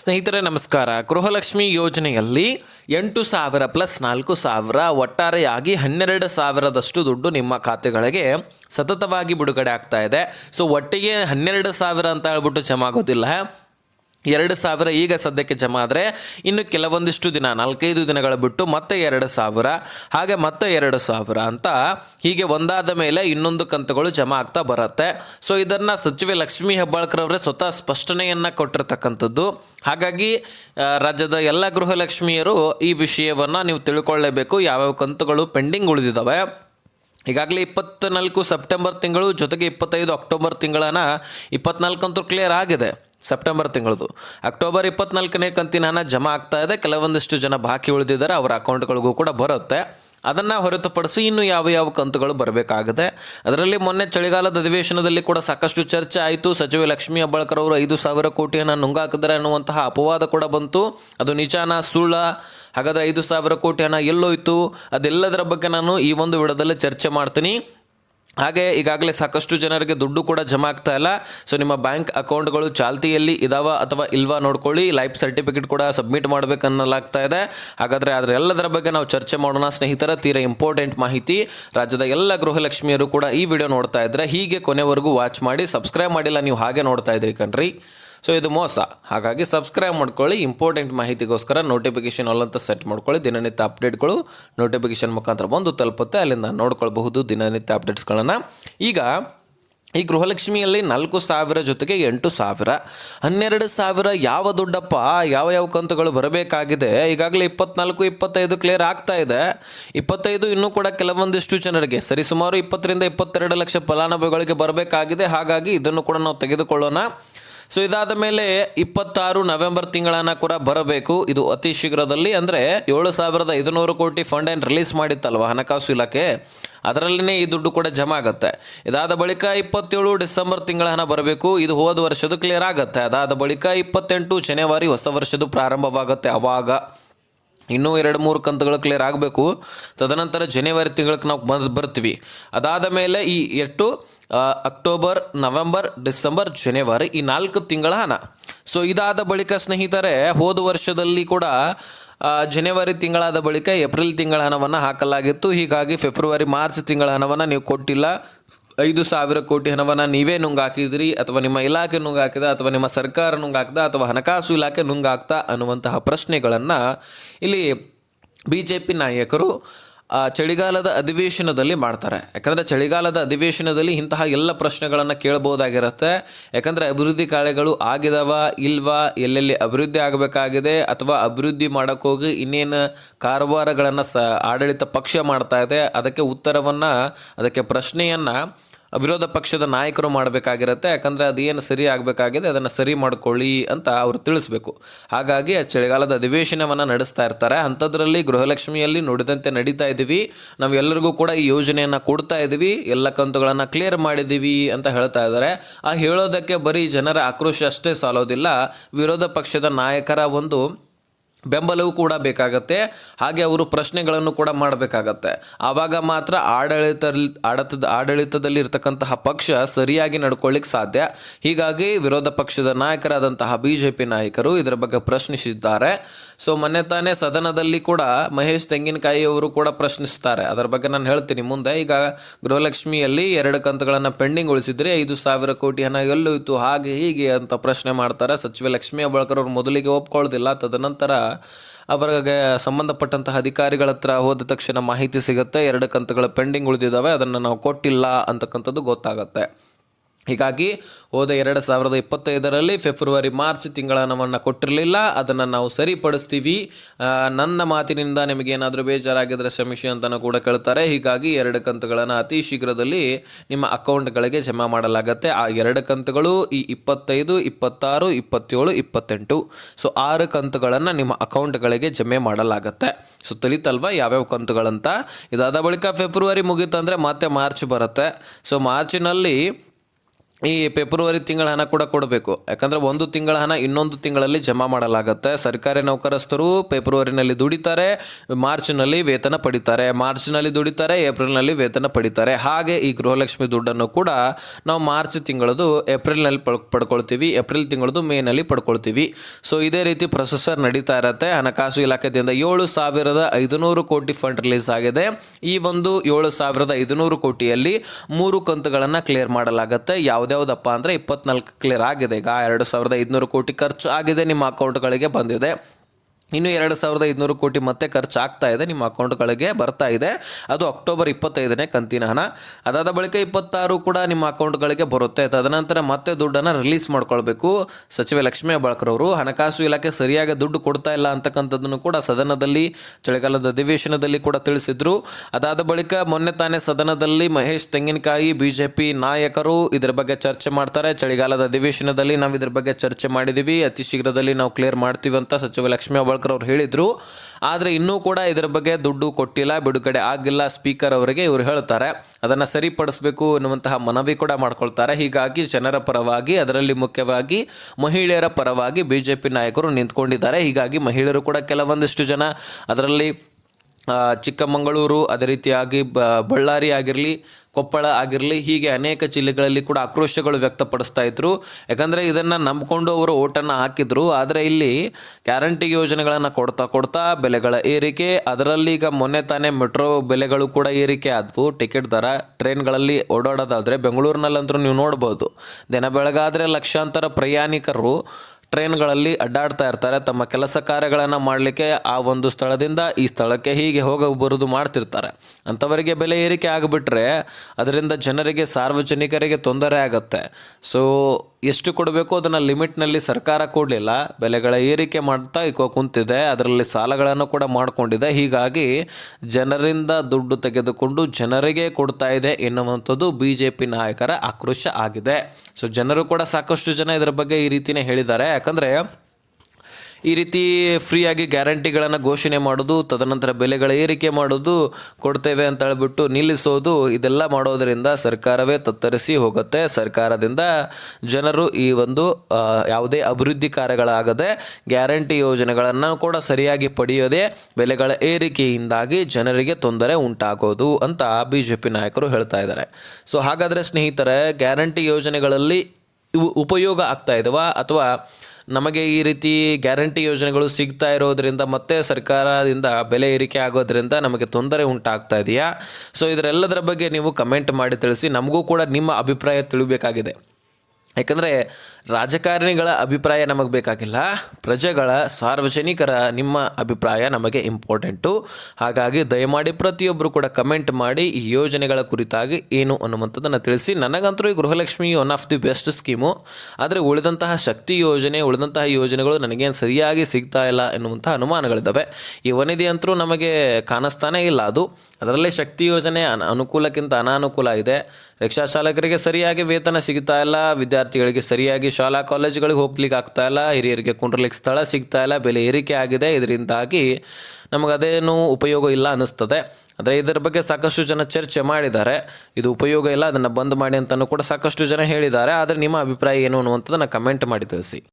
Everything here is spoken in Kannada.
ಸ್ನೇಹಿತರೆ, ನಮಸ್ಕಾರ. ಗೃಹಲಕ್ಷ್ಮಿ ಯೋಜನೆಯಲ್ಲಿ ಎಂಟು ಸಾವಿರ ಪ್ಲಸ್ ನಾಲ್ಕು ಸಾವಿರ, ಒಟ್ಟಾರೆಯಾಗಿ ಹನ್ನೆರಡು ಸಾವಿರದಷ್ಟು ದುಡ್ಡು ನಿಮ್ಮ ಖಾತೆಗಳಿಗೆ ಸತತವಾಗಿ ಬಿಡುಗಡೆ ಆಗ್ತಾ ಇದೆ. ಸೊ ಒಟ್ಟಿಗೆ ಹನ್ನೆರಡು ಸಾವಿರ ಅಂತ ಹೇಳ್ಬಿಟ್ಟು ಜಮಾ ಆಗೋದಿಲ್ಲ. ಎರಡು ಸಾವಿರ ಈಗ ಸದ್ಯಕ್ಕೆ ಜಮಾ ಆದರೆ ಇನ್ನು ಕೆಲವೊಂದಿಷ್ಟು ದಿನ, ನಾಲ್ಕೈದು ದಿನಗಳ ಬಿಟ್ಟು ಮತ್ತೆ ಎರಡು ಸಾವಿರ, ಹಾಗೆ ಮತ್ತೆ ಎರಡು ಸಾವಿರ ಅಂತ ಹೀಗೆ ಒಂದಾದ ಮೇಲೆ ಇನ್ನೊಂದು ಕಂತುಗಳು ಜಮಾ ಆಗ್ತಾ ಬರುತ್ತೆ. ಸೊ ಇದನ್ನು ಸಚಿವೆ ಲಕ್ಷ್ಮೀ ಹೆಬ್ಬಾಳ್ಕರ್ ಅವರೇ ಸ್ವತಃ ಸ್ಪಷ್ಟನೆಯನ್ನು ಕೊಟ್ಟಿರ್ತಕ್ಕಂಥದ್ದು. ಹಾಗಾಗಿ ರಾಜ್ಯದ ಎಲ್ಲ ಗೃಹಲಕ್ಷ್ಮಿಯರು ಈ ವಿಷಯವನ್ನು ನೀವು ತಿಳ್ಕೊಳ್ಳೇಬೇಕು. ಯಾವ್ಯಾವ ಕಂತುಗಳು ಪೆಂಡಿಂಗ್ ಉಳಿದಿದ್ದಾವೆ ಈಗಾಗಲೇ ಇಪ್ಪತ್ತ್ನಾಲ್ಕು ಸೆಪ್ಟೆಂಬರ್ ತಿಂಗಳು ಜೊತೆಗೆ ಇಪ್ಪತ್ತೈದು ಅಕ್ಟೋಬರ್ ತಿಂಗಳನ್ನು ಇಪ್ಪತ್ನಾಲ್ಕಂತೂ ಕ್ಲಿಯರ್ ಆಗಿದೆ. ಸೆಪ್ಟೆಂಬರ್ ತಿಂಗಳದು. ಅಕ್ಟೋಬರ್ ಇಪ್ಪತ್ನಾಲ್ಕನೇ ಕಂತಿನ ಹಣ ಜಮಾ ಆಗ್ತಾ ಇದೆ. ಕೆಲವೊಂದಿಷ್ಟು ಜನ ಬಾಕಿ ಉಳಿದಿದ್ದಾರೆ. ಅವರ ಅಕೌಂಟ್ಗಳಿಗೂ ಕೂಡ ಬರುತ್ತೆ. ಅದನ್ನು ಹೊರತುಪಡಿಸಿ ಇನ್ನು ಯಾವ ಯಾವ ಕಂತುಗಳು ಬರಬೇಕಾಗಿದೆ. ಅದರಲ್ಲಿ ಮೊನ್ನೆ ಚಳಿಗಾಲದ ಅಧಿವೇಶನದಲ್ಲಿ ಕೂಡ ಸಾಕಷ್ಟು ಚರ್ಚೆ ಆಯಿತು. ಸಚಿವೆ ಲಕ್ಷ್ಮೀ ಹೆಬ್ಬಾಳ್ಕರ್ ಅವರು ಐದು ಸಾವಿರ ಕೋಟಿಯನ್ನು ನುಂಗಾಕಿದ್ರೆ ಅನ್ನುವಂತಹ ಅಪವಾದ ಕೂಡ ಬಂತು. ಅದು ನಿಜಾನ, ಸುಳ್ಳ? ಹಾಗಾದರೆ ಐದು ಸಾವಿರ ಕೋಟಿ ಹಣ ಎಲ್ಲೋಯ್ತು? ಅದೆಲ್ಲದರ ಬಗ್ಗೆ ನಾನು ಈ ಒಂದು ವಿಡದಲ್ಲಿ ಚರ್ಚೆ ಮಾಡ್ತೀನಿ. ಹಾಗೆ ಈಗಾಗಲೇ ಸಾಕಷ್ಟು ಜನರಿಗೆ ದುಡ್ಡು ಕೂಡ ಜಮಾ ಆಗ್ತಾ ಇಲ್ಲ. ಸೊ ನಿಮ್ಮ ಬ್ಯಾಂಕ್ ಅಕೌಂಟ್ಗಳು ಚಾಲ್ತಿಯಲ್ಲಿ ಇದಾವ ಅಥವಾ ಇಲ್ವಾ ನೋಡ್ಕೊಳ್ಳಿ. ಲೈಫ್ ಸರ್ಟಿಫಿಕೇಟ್ ಕೂಡ ಸಬ್ಮಿಟ್ ಮಾಡಬೇಕನ್ನಲಾಗ್ತಾ ಇದೆ. ಹಾಗಾದರೆ ಅದರ ಎಲ್ಲದರ ಬಗ್ಗೆ ನಾವು ಚರ್ಚೆ ಮಾಡೋಣ. ಸ್ನೇಹಿತರ, ತೀರ ಇಂಪಾರ್ಟೆಂಟ್ ಮಾಹಿತಿ. ರಾಜ್ಯದ ಎಲ್ಲ ಗೃಹಲಕ್ಷ್ಮಿಯರು ಕೂಡ ಈ ವಿಡಿಯೋ ನೋಡ್ತಾ ಇದ್ರೆ ಹೀಗೆ ಕೊನೆವರೆಗೂ ವಾಚ್ ಮಾಡಿ ಸಬ್ಸ್ಕ್ರೈಬ್ ಮಾಡಿಲ್ಲ, ನೀವು ಹಾಗೆ ನೋಡ್ತಾ ಇದ್ರಿ ಕಣ್ರಿ. ಸೊ ಇದು ಮೋಸ. ಹಾಗಾಗಿ ಸಬ್ಸ್ಕ್ರೈಬ್ ಮಾಡ್ಕೊಳ್ಳಿ ಇಂಪಾರ್ಟೆಂಟ್ ಮಾಹಿತಿಗೋಸ್ಕರ ನೋಟಿಫಿಕೇಶನ್ ಅಂತ ಸೆಟ್ ಮಾಡ್ಕೊಳ್ಳಿ. ದಿನನಿತ್ಯ ಅಪ್ಡೇಟ್ಗಳು ನೋಟಿಫಿಕೇಶನ್ ಮುಖಾಂತರ ಬಂದು ತಲುಪುತ್ತೆ. ಅಲ್ಲಿಂದ ನೋಡ್ಕೊಳ್ಬಹುದು ದಿನನಿತ್ಯ ಅಪ್ಡೇಟ್ಸ್ಗಳನ್ನು ಈಗ, ಈ ಗೃಹಲಕ್ಷ್ಮಿಯಲ್ಲಿ ನಾಲ್ಕು ಸಾವಿರ ಜೊತೆಗೆ ಎಂಟು ಸಾವಿರ. ಹನ್ನೆರಡು ಸಾವಿರ ಯಾವ ದುಡ್ಡಪ್ಪ? ಯಾವ ಯಾವ ಕಂತುಗಳು ಬರಬೇಕಾಗಿದೆ? ಈಗಾಗಲೇ ಇಪ್ಪತ್ನಾಲ್ಕು, ಇಪ್ಪತ್ತೈದು ಕ್ಲಿಯರ್ ಆಗ್ತಾ ಇದೆ. ಇಪ್ಪತ್ತೈದು ಇನ್ನೂ ಕೂಡ ಕೆಲವೊಂದಿಷ್ಟು ಜನರಿಗೆ, ಸರಿಸುಮಾರು ಇಪ್ಪತ್ತರಿಂದ ಇಪ್ಪತ್ತೆರಡು ಲಕ್ಷ ಫಲಾನುಭವಿಗಳಿಗೆ ಬರಬೇಕಾಗಿದೆ. ಹಾಗಾಗಿ ಇದನ್ನು ಕೂಡ ನಾವು ತೆಗೆದುಕೊಳ್ಳೋಣ. ಸೊ ಇದಾದ ಮೇಲೆ ಇಪ್ಪತ್ತಾರು ನವೆಂಬರ್ ತಿಂಗಳನ್ನ ಕೂಡ ಬರಬೇಕು. ಇದು ಅತಿ ಶೀಘ್ರದಲ್ಲಿ ಅಂದರೆ ಏಳು ಸಾವಿರದ ಐದುನೂರು ಕೋಟಿ ಫಂಡ್ ಏನು ರಿಲೀಸ್ ಮಾಡಿತ್ತಲ್ವ ಹಣಕಾಸು ಇಲಾಖೆ? ಅದರಲ್ಲಿನೇ ಈ ದುಡ್ಡು ಕೂಡ ಜಮಾ ಆಗುತ್ತೆ. ಇದಾದ ಬಳಿಕ ಇಪ್ಪತ್ತೇಳು ಡಿಸೆಂಬರ್ ತಿಂಗಳ ಹಣ ಬರಬೇಕು. ಇದು ಹೋದ ವರ್ಷದ ಕ್ಲಿಯರ್ ಆಗುತ್ತೆ. ಅದಾದ ಬಳಿಕ ಇಪ್ಪತ್ತೆಂಟು ಜನವರಿ ಹೊಸ ವರ್ಷದ ಪ್ರಾರಂಭವಾಗುತ್ತೆ ಅವಾಗ. ಇನ್ನೂ ಎರಡು ಮೂರು ಕಂತುಗಳು ಕ್ಲಿಯರ್ ಆಗಬೇಕು. ತದನಂತರ ಜನವರಿ ತಿಂಗಳಿಗೆ ನಾವು ಬಂದು ಬರ್ತೀವಿ. ಅದಾದ ಮೇಲೆ ಈ ಎಟ್ಟು ಅಕ್ಟೋಬರ್ ನವೆಂಬರ್ ಡಿಸೆಂಬರ್ ಜನವರಿ ಈ ನಾಲ್ಕು ತಿಂಗಳ ಹಣ. ಸೊ ಇದಾದ ಬಳಿಕ ಸ್ನೇಹಿತರೆ, ಹೋದ ವರ್ಷದಲ್ಲಿ ಕೂಡ ಜನವರಿ ತಿಂಗಳಾದ ಬಳಿಕ ಏಪ್ರಿಲ್ ತಿಂಗಳ ಹಣವನ್ನು ಹಾಕಲಾಗಿತ್ತು. ಹೀಗಾಗಿ ಫೆಬ್ರವರಿ ಮಾರ್ಚ್ ತಿಂಗಳ ಹಣವನ್ನು ನೀವು ಕೊಟ್ಟಿಲ್ಲ. ಐದು ಸಾವಿರ ಕೋಟಿ ಹಣವನ್ನು ನೀವೇ ನುಂಗಾಕಿದ್ರಿ, ಅಥವಾ ನಿಮ್ಮ ಇಲಾಖೆ ನುಂಗಾಕಿದ, ಅಥವಾ ನಿಮ್ಮ ಸರ್ಕಾರ ನುಂಗಾಕಿದ, ಅಥವಾ ಹಣಕಾಸು ಇಲಾಖೆ ನುಂಗಾಕ್ತಾ ಅನ್ನುವಂತಹ ಪ್ರಶ್ನೆಗಳನ್ನು ಇಲ್ಲಿ ಬಿ ಜೆ ಪಿ ನಾಯಕರು ಚಳಿಗಾಲದ ಅಧಿವೇಶನದಲ್ಲಿ ಮಾಡ್ತಾರೆ. ಯಾಕಂದರೆ ಚಳಿಗಾಲದ ಅಧಿವೇಶನದಲ್ಲಿ ಇಂತಹ ಎಲ್ಲ ಪ್ರಶ್ನೆಗಳನ್ನು ಕೇಳಬಹುದಾಗಿರುತ್ತೆ. ಯಾಕಂದರೆ ಅಭಿವೃದ್ಧಿ ಕಾರ್ಯಗಳು ಆಗಿದವ, ಇಲ್ವಾ, ಎಲ್ಲೆಲ್ಲಿ ಅಭಿವೃದ್ಧಿ ಆಗಬೇಕಾಗಿದೆ, ಅಥವಾ ಅಭಿವೃದ್ಧಿ ಮಾಡೋಕ್ಕೋಗಿ ಇನ್ನೇನು ಕಾರವಾರಗಳನ್ನು ಸ, ಆಡಳಿತ ಪಕ್ಷ ಮಾಡ್ತಾ ಇದೆ, ಅದಕ್ಕೆ ಉತ್ತರವನ್ನು, ಅದಕ್ಕೆ ಪ್ರಶ್ನೆಯನ್ನು ವಿರೋಧ ಪಕ್ಷದ ನಾಯಕರು ಮಾಡಬೇಕಾಗಿರುತ್ತೆ, ಯಾಕಂದರೆ ಅದೇನು ಸರಿ ಆಗಬೇಕಾಗಿದೆ ಅದನ್ನು ಸರಿ ಮಾಡ್ಕೊಳ್ಳಿ ಅಂತ ಅವರು ತಿಳಿಸ್ಬೇಕು. ಹಾಗಾಗಿ ಆ ಚಳಿಗಾಲದ ಅಧಿವೇಶನವನ್ನು ನಡೆಸ್ತಾ ಇರ್ತಾರೆ. ಅಂಥದ್ರಲ್ಲಿ ಗೃಹಲಕ್ಷ್ಮಿಯಲ್ಲಿ ನುಡಿದಂತೆ ನಡೀತಾ ಇದ್ದೀವಿ ನಾವು ಎಲ್ಲರಿಗೂ ಕೂಡ ಈ ಯೋಜನೆಯನ್ನು ಕೊಡ್ತಾ ಇದ್ದೀವಿ ಎಲ್ಲ ಕಂತುಗಳನ್ನು ಕ್ಲಿಯರ್ ಮಾಡಿದ್ದೀವಿ ಅಂತ ಹೇಳ್ತಾ ಇದ್ದಾರೆ. ಆ ಹೇಳೋದಕ್ಕೆ ಬರೀ ಜನರ ಆಕ್ರೋಶ ಅಷ್ಟೇ ಸಾಲೋದಿಲ್ಲ. ವಿರೋಧ ಪಕ್ಷದ ನಾಯಕರ ಒಂದು ಬೆಂಬಲವೂ ಕೂಡ ಬೇಕಾಗತ್ತೆ. ಹಾಗೆ ಅವರು ಪ್ರಶ್ನೆಗಳನ್ನು ಕೂಡ ಮಾಡಬೇಕಾಗತ್ತೆ. ಆವಾಗ ಮಾತ್ರ ಆಡಳಿತ ಆಡತದ, ಆಡಳಿತದಲ್ಲಿ ಇರ್ತಕ್ಕಂತಹ ಪಕ್ಷ ಸರಿಯಾಗಿ ನಡ್ಕೊಳ್ಳಿಕ್ಕೆ ಸಾಧ್ಯ. ಹೀಗಾಗಿ ವಿರೋಧ ಪಕ್ಷದ ನಾಯಕರಾದಂತಹ ಬಿ ಜೆ ಪಿ ನಾಯಕರು ಇದರ ಬಗ್ಗೆ ಪ್ರಶ್ನಿಸಿದ್ದಾರೆ. ಸೊ, ಮೊನ್ನೆ ತಾನೇ ಸದನದಲ್ಲಿ ಕೂಡ ಮಹೇಶ್ ತೆಂಗಿನಕಾಯಿ ಅವರು ಕೂಡ ಪ್ರಶ್ನಿಸ್ತಾರೆ. ಅದರ ಬಗ್ಗೆ ನಾನು ಹೇಳ್ತೀನಿ ಮುಂದೆ. ಈಗ ಗೃಹಲಕ್ಷ್ಮಿಯಲ್ಲಿ ಎರಡು ಕಂತುಗಳನ್ನು ಪೆಂಡಿಂಗ್ ಉಳಿಸಿದ್ರೆ ಐದು ಸಾವಿರ ಕೋಟಿ ಹಣ ಎಲ್ಲೋಯ್ತು. ಹಾಗೆ ಹೀಗೆ ಅಂತ ಪ್ರಶ್ನೆ ಮಾಡ್ತಾರೆ. ಸಚಿವೆ ಲಕ್ಷ್ಮೀ ಅಬಳ್ಕರ್ ಅವರು ಮೊದಲಿಗೆ ಒಪ್ಕೊಳ್ಳೋದಿಲ್ಲ ತದನಂತರ ಅವರಿಗೆ ಸಂಬಂಧಪಟ್ಟಂತಹ ಅಧಿಕಾರಿಗಳ ಹತ್ರ ಹೋದ ತಕ್ಷಣ ಮಾಹಿತಿ ಸಿಗುತ್ತೆ. ಎರಡು ಕಂತುಗಳ ಪೆಂಡಿಂಗ್ ಉಳಿದಿದ್ದಾವೆ. ಅದನ್ನು ನಾವು ಕೊಟ್ಟಿಲ್ಲ ಅಂತಕ್ಕಂಥದ್ದು ಗೊತ್ತಾಗುತ್ತೆ. ಹೀಗಾಗಿ ಹೋದ ಎರಡು ಸಾವಿರದ ಇಪ್ಪತ್ತೈದರಲ್ಲಿ ಫೆಬ್ರವರಿ, ಮಾರ್ಚ್ ತಿಂಗಳ ಹಣವನ್ನು ಕೊಟ್ಟಿರಲಿಲ್ಲ. ಅದನ್ನು ನಾವು ಸರಿಪಡಿಸ್ತೀವಿ. ನನ್ನ ಮಾತಿನಿಂದ ನಿಮಗೇನಾದರೂ ಬೇಜಾರಾಗಿದ್ದರೆ ಕ್ಷಮಿಸಿ ಅಂತಲೂ ಕೂಡ ಕೇಳ್ತಾರೆ. ಹೀಗಾಗಿ ಎರಡು ಕಂತುಗಳನ್ನು ಅತಿ ಶೀಘ್ರದಲ್ಲಿ ನಿಮ್ಮ ಅಕೌಂಟ್ಗಳಿಗೆ ಜಮಾ ಮಾಡಲಾಗುತ್ತೆ. ಆ ಎರಡು ಕಂತುಗಳು ಈ ಇಪ್ಪತ್ತೈದು, ಇಪ್ಪತ್ತಾರು, ಇಪ್ಪತ್ತೇಳು, ಇಪ್ಪತ್ತೆಂಟು. ಸೊ, ಆರು ಕಂತುಗಳನ್ನು ನಿಮ್ಮ ಅಕೌಂಟ್ಗಳಿಗೆ ಜಮೆ ಮಾಡಲಾಗುತ್ತೆ. ಸೊ, ತಿಳಿತಲ್ವಾ ಯಾವ್ಯಾವ ಕಂತುಗಳಂತ? ಇದಾದ ಬಳಿಕ ಫೆಬ್ರವರಿ ಮುಗೀತಂದರೆ ಮತ್ತೆ ಮಾರ್ಚ್ ಬರುತ್ತೆ. ಸೊ, ಮಾರ್ಚಿನಲ್ಲಿ ಈ ಫೆಬ್ರವರಿ ತಿಂಗಳ ಹಣ ಕೂಡ ಕೊಡಬೇಕು. ಯಾಕಂದರೆ ಒಂದು ತಿಂಗಳ ಹಣ ಇನ್ನೊಂದು ತಿಂಗಳಲ್ಲಿ ಜಮಾ ಮಾಡಲಾಗುತ್ತೆ. ಸರ್ಕಾರಿ ನೌಕರಸ್ಥರು ಫೆಬ್ರವರಿನಲ್ಲಿ ದುಡಿತಾರೆ, ಮಾರ್ಚ್ನಲ್ಲಿ ವೇತನ ಪಡಿತಾರೆ. ಮಾರ್ಚ್ನಲ್ಲಿ ದುಡಿತಾರೆ, ಏಪ್ರಿಲ್ನಲ್ಲಿ ವೇತನ ಪಡಿತಾರೆ. ಹಾಗೆ ಈ ಗೃಹಲಕ್ಷ್ಮಿ ದುಡ್ಡನ್ನು ಕೂಡ ನಾವು ಮಾರ್ಚ್ ತಿಂಗಳದು ಏಪ್ರಿಲ್ನಲ್ಲಿ ಪಡ್, ಪಡ್ಕೊಳ್ತೀವಿ. ಏಪ್ರಿಲ್ ತಿಂಗಳದು ಮೇನಲ್ಲಿ ಪಡ್ಕೊಳ್ತೀವಿ. ಸೊ ಇದೇ ರೀತಿ ಪ್ರೊಸೆಸರ್ ನಡೀತಾ ಇರುತ್ತೆ. ಹಣಕಾಸು ಇಲಾಖೆಯಿಂದ ಏಳು ಸಾವಿರದ ಐದುನೂರು ಕೋಟಿ ಫಂಡ್ ರಿಲೀಸ್ ಆಗಿದೆ. ಈ ಒಂದು ಏಳು ಸಾವಿರದ ಐದುನೂರು ಕೋಟಿಯಲ್ಲಿ ಮೂರು ಕಂತುಗಳನ್ನು ಕ್ಲಿಯರ್ ಮಾಡಲಾಗುತ್ತೆ. ಯಾವ್ದ್ಯಾವ್ದಪ್ಪ ಅಂದರೆ ಇಪ್ಪತ್ನಾಲ್ಕು ಕ್ಲಿಯರ್ ಆಗಿದೆ. ಈಗ ಎರಡು ಸಾವಿರದ ಐದುನೂರು ಕೋಟಿ ಖರ್ಚು ಆಗಿದೆ ನಿಮ್ಮ ಅಕೌಂಟ್ಗಳಿಗೆ ಬಂದಿದೆ. ಇನ್ನು ಎರಡು ಸಾವಿರದ ಐದುನೂರು ಕೋಟಿ ಮತ್ತೆ ಖರ್ಚು ಆಗ್ತಾ ಇದೆ. ನಿಮ್ಮ ಅಕೌಂಟ್ಗಳಿಗೆ ಬರ್ತಾ ಇದೆ. ಅದು ಅಕ್ಟೋಬರ್ ಇಪ್ಪತ್ತೈದನೇ ಕಂತಿನ ಹಣ. ಅದಾದ ಬಳಿಕ ಇಪ್ಪತ್ತಾರು ಕೂಡ ನಿಮ್ಮ ಅಕೌಂಟ್ಗಳಿಗೆ ಬರುತ್ತೆ. ತದನಂತರ ಮತ್ತೆ ದುಡ್ಡನ್ನು ರಿಲೀಸ್ ಮಾಡ್ಕೊಳ್ಬೇಕು. ಸಚಿವ ಲಕ್ಷ್ಮೀ ಬಳಕರವರು ಹಣಕಾಸು ಇಲಾಖೆ ಸರಿಯಾಗಿ ದುಡ್ಡು ಕೊಡ್ತಾ ಇಲ್ಲ ಅಂತಕ್ಕಂಥದ್ದನ್ನು ಕೂಡ ಸದನದಲ್ಲಿ, ಚಳಿಗಾಲದ ಅಧಿವೇಶನದಲ್ಲಿ ಕೂಡ ತಿಳಿಸಿದ್ರು. ಅದಾದ ಬಳಿಕ ಮೊನ್ನೆ ತಾನೇ ಸದನದಲ್ಲಿ ಮಹೇಶ್ ತೆಂಗಿನಕಾಯಿ, ಬಿಜೆಪಿ ನಾಯಕರು ಇದರ ಬಗ್ಗೆ ಚರ್ಚೆ ಮಾಡ್ತಾರೆ. ಚಳಿಗಾಲದ ಅಧಿವೇಶನದಲ್ಲಿ ನಾವು ಇದ್ರ ಬಗ್ಗೆ ಚರ್ಚೆ ಮಾಡಿದ್ದೀವಿ ಅತಿ ಶೀಘ್ರದಲ್ಲಿ ನಾವು ಕ್ಲಿಯರ್ ಮಾಡ್ತೀವಿ ಅಂತ ಸಚಿವ ಲಕ್ಷ್ಮೀ ಹೆಬ್ಬಾಳ್ಕರ್ ಅವರು ಹೇಳಿದ್ರು. ಆದರೆ ಇನ್ನೂ ಕೂಡ ಇದರ ಬಗ್ಗೆ ದುಡ್ಡು ಕೊಟ್ಟಿಲ್ಲ, ಬಿಡುಗಡೆ ಆಗಿಲ್ಲ ಸ್ಪೀಕರ್ ಅವರಿಗೆ ಇವರು ಹೇಳ್ತಾರೆ. ಅದನ್ನು ಸರಿಪಡಿಸಬೇಕು ಎನ್ನುವಂತಹ ಮನವಿ ಕೂಡ ಮಾಡ್ಕೊಳ್ತಾರೆ. ಹೀಗಾಗಿ ಜನರ ಪರವಾಗಿ, ಅದರಲ್ಲಿ ಮುಖ್ಯವಾಗಿ ಮಹಿಳೆಯರ ಪರವಾಗಿ ಬಿಜೆಪಿ ನಾಯಕರು ನಿಂತ್ಕೊಂಡಿದ್ದಾರೆ. ಹೀಗಾಗಿ ಮಹಿಳೆಯರು ಕೂಡ ಕೆಲವೊಂದಿಷ್ಟು ಜನ ಅದರಲ್ಲಿ ಚಿಕ್ಕಮಗಳೂರು, ಅದೇ ರೀತಿಯಾಗಿ ಬಳ್ಳಾರಿ ಆಗಿರಲಿ, ಕೊಪ್ಪಳ ಆಗಿರಲಿ, ಹೀಗೆ ಅನೇಕ ಜಿಲ್ಲೆಗಳಲ್ಲಿ ಕೂಡ ಆಕ್ರೋಶಗಳು ವ್ಯಕ್ತಪಡಿಸ್ತಾ ಇದ್ರು. ಯಾಕಂದರೆ ಇದನ್ನು ನಂಬಿಕೊಂಡು ಅವರು ಓಟನ್ನು ಹಾಕಿದ್ರು. ಆದರೆ ಇಲ್ಲಿ ಗ್ಯಾರಂಟಿ ಯೋಜನೆಗಳನ್ನು ಕೊಡ್ತಾ ಕೊಡ್ತಾ ಬೆಲೆಗಳ ಏರಿಕೆ, ಅದರಲ್ಲಿ ಈಗ ಮೊನ್ನೆ ತಾನೇ ಮೆಟ್ರೋ ಬೆಲೆಗಳು ಕೂಡ ಏರಿಕೆ ಆದವು. ಟಿಕೆಟ್ ದರ ಟ್ರೈನ್ಗಳಲ್ಲಿ ಓಡಾಡೋದಾದರೆ ಬೆಂಗಳೂರಿನಲ್ಲಂತೂ ನೀವು ನೋಡ್ಬೋದು. ದಿನ ಬೆಳಗಾದರೆ ಲಕ್ಷಾಂತರ ಪ್ರಯಾಣಿಕರು ಟ್ರೈನ್ಗಳಲ್ಲಿ ಅಡ್ಡಾಡ್ತಾ ಇರ್ತಾರೆ. ತಮ್ಮ ಕೆಲಸ ಕಾರ್ಯಗಳನ್ನು ಮಾಡಲಿಕ್ಕೆ ಆ ಒಂದು ಸ್ಥಳದಿಂದ ಈ ಸ್ಥಳಕ್ಕೆ ಹೀಗೆ ಹೋಗ ಬರೋದು ಮಾಡ್ತಿರ್ತಾರೆ. ಅಂಥವರಿಗೆ ಬೆಲೆ ಏರಿಕೆ ಆಗಿಬಿಟ್ರೆ ಅದರಿಂದ ಜನರಿಗೆ, ಸಾರ್ವಜನಿಕರಿಗೆ ತೊಂದರೆ ಆಗುತ್ತೆ. ಸೊ ಎಷ್ಟು ಕೊಡಬೇಕು ಅದನ್ನು ಲಿಮಿಟ್ನಲ್ಲಿ ಸರ್ಕಾರ ಕೊಡಲಿಲ್ಲ. ಬೆಲೆಗಳ ಏರಿಕೆ ಮಾಡ್ತಾ ಇಕೋ ಕುಂತಿದೆ. ಅದರಲ್ಲಿ ಸಾಲಗಳನ್ನು ಕೂಡ ಮಾಡಿಕೊಂಡಿದೆ. ಹೀಗಾಗಿ ಜನರಿಂದ ದುಡ್ಡು ತೆಗೆದುಕೊಂಡು ಜನರಿಗೆ ಕೊಡ್ತಾ ಇದೆ ಎನ್ನುವಂಥದ್ದು ಬಿ ಜೆ ಪಿ ನಾಯಕರ ಆಕ್ರೋಶ ಆಗಿದೆ. ಸೊ ಜನರು ಕೂಡ ಸಾಕಷ್ಟು ಜನ ಇದರ ಬಗ್ಗೆ ಈ ರೀತಿಯೇ ಹೇಳಿದ್ದಾರೆ. ಯಾಕಂದರೆ ಈ ರೀತಿ ಫ್ರೀಯಾಗಿ ಗ್ಯಾರಂಟಿಗಳನ್ನು ಘೋಷಣೆ ಮಾಡೋದು, ತದನಂತರ ಬೆಲೆಗಳ ಏರಿಕೆ ಮಾಡೋದು, ಕೊಡ್ತೇವೆ ಅಂತ ಹೇಳ್ಬಿಟ್ಟು ನಿಲ್ಲಿಸೋದು, ಇದೆಲ್ಲ ಮಾಡೋದರಿಂದ ಸರ್ಕಾರವೇ ತತ್ತರಿಸಿ ಹೋಗುತ್ತೆ. ಸರ್ಕಾರದಿಂದ ಜನರು ಈ ಒಂದು ಯಾವುದೇ ಅಭಿವೃದ್ಧಿ ಕಾರ್ಯಗಳಾಗದೆ ಗ್ಯಾರಂಟಿ ಯೋಜನೆಗಳನ್ನು ಕೂಡ ಸರಿಯಾಗಿ ಪಡೆಯದೆ ಬೆಲೆಗಳ ಏರಿಕೆಯಿಂದಾಗಿ ಜನರಿಗೆ ತೊಂದರೆ ಉಂಟಾಗೋದು ಅಂತ ಬಿ ಜೆ ಪಿ ನಾಯಕರು ಹೇಳ್ತಾ ಇದ್ದಾರೆ. ಸೊ, ಹಾಗಾದರೆ ಸ್ನೇಹಿತರೆ, ಗ್ಯಾರಂಟಿ ಯೋಜನೆಗಳಲ್ಲಿ ಇವು ಉಪಯೋಗ ಆಗ್ತಾ ಇದಾವ? ಅಥವಾ ನಮಗೆ ಈ ರೀತಿ ಗ್ಯಾರಂಟಿ ಯೋಜನೆಗಳು ಸಿಗ್ತಾ ಇರೋದ್ರಿಂದ ಮತ್ತೆ ಸರ್ಕಾರದಿಂದ ಬೆಲೆ ಏರಿಕೆ ಆಗೋದ್ರಿಂದ ನಮಗೆ ತೊಂದರೆ ಉಂಟಾಗ್ತಾ ಇದೆಯಾ? ಸೊ ಇದರೆಲ್ಲದರ ಬಗ್ಗೆ ನೀವು ಕಮೆಂಟ್ ಮಾಡಿ ತಿಳಿಸಿ. ನಮಗೂ ಕೂಡ ನಿಮ್ಮ ಅಭಿಪ್ರಾಯ ತಿಳಿಬೇಕಾಗಿದೆ. ಯಾಕಂದರೆ ರಾಜಕಾರಣಿಗಳ ಅಭಿಪ್ರಾಯ ನಮಗೆ ಬೇಕಾಗಿಲ್ಲ, ಪ್ರಜೆಗಳ ಸಾರ್ವಜನಿಕರ ನಿಮ್ಮ ಅಭಿಪ್ರಾಯ ನಮಗೆ ಇಂಪಾರ್ಟೆಂಟು ಹಾಗಾಗಿ ದಯಮಾಡಿ ಪ್ರತಿಯೊಬ್ಬರು ಕೂಡ ಕಮೆಂಟ್ ಮಾಡಿ ಈ ಯೋಜನೆಗಳ ಕುರಿತಾಗಿ ಏನು ಅನ್ನುವಂಥದ್ದನ್ನು ತಿಳಿಸಿ. ನನಗಂತರೂ ಈ Gruhalakshmi one of the best scheme ಆದರೆ ಉಳಿದಂತಹ ಶಕ್ತಿ ಯೋಜನೆ, ಉಳಿದಂತಹ ಯೋಜನೆಗಳು ನನಗೇನು ಸರಿಯಾಗಿ ಸಿಗ್ತಾ ಇಲ್ಲ ಎನ್ನುವಂಥ ಅನುಮಾನಗಳಿದ್ದಾವೆ. ಈ ವನಿಧಿ ಅಂತರೂ ನಮಗೆ ಕಾಣಿಸ್ತಾನೇ ಇಲ್ಲ ಅದು. ಅದರಲ್ಲೇ ಶಕ್ತಿ ಯೋಜನೆ ಅನ ಅನುಕೂಲಕ್ಕಿಂತ ಅನಾನುಕೂಲ ಇದೆ. ರಿಕ್ಷಾ ಚಾಲಕರಿಗೆ ಸರಿಯಾಗಿ ವೇತನ ಸಿಗ್ತಾ ಇಲ್ಲ, ವಿದ್ಯಾರ್ಥಿಗಳಿಗೆ ಸರಿಯಾಗಿ ಶಾಲಾ ಕಾಲೇಜುಗಳಿಗೆ ಹೋಗ್ಲಿಕ್ಕೆ ಆಗ್ತಾ ಇಲ್ಲ, ಹಿರಿಯರಿಗೆ ಕುಂಡ್ರಲಿಕ್ಕೆ ಸ್ಥಳ ಸಿಗ್ತಾ ಇಲ್ಲ, ಬೆಲೆ ಏರಿಕೆ ಆಗಿದೆ. ಇದರಿಂದಾಗಿ ನಮಗೆ ಅದೇನು ಉಪಯೋಗ ಇಲ್ಲ ಅನ್ನಿಸ್ತದೆ. ಆದರೆ ಇದರ ಬಗ್ಗೆ ಸಾಕಷ್ಟು ಜನ ಚರ್ಚೆ ಮಾಡಿದ್ದಾರೆ. ಇದು ಉಪಯೋಗ ಇಲ್ಲ, ಅದನ್ನು ಬಂದ್ ಮಾಡಿ ಅಂತಲೂ ಕೂಡ ಸಾಕಷ್ಟು ಜನ ಹೇಳಿದ್ದಾರೆ. ಆದರೆ ನಿಮ್ಮ ಅಭಿಪ್ರಾಯ ಏನು ಅನ್ನುವಂಥದ್ದನ್ನು ಕಮೆಂಟ್ ಮಾಡಿ ತಿಳಿಸಿ.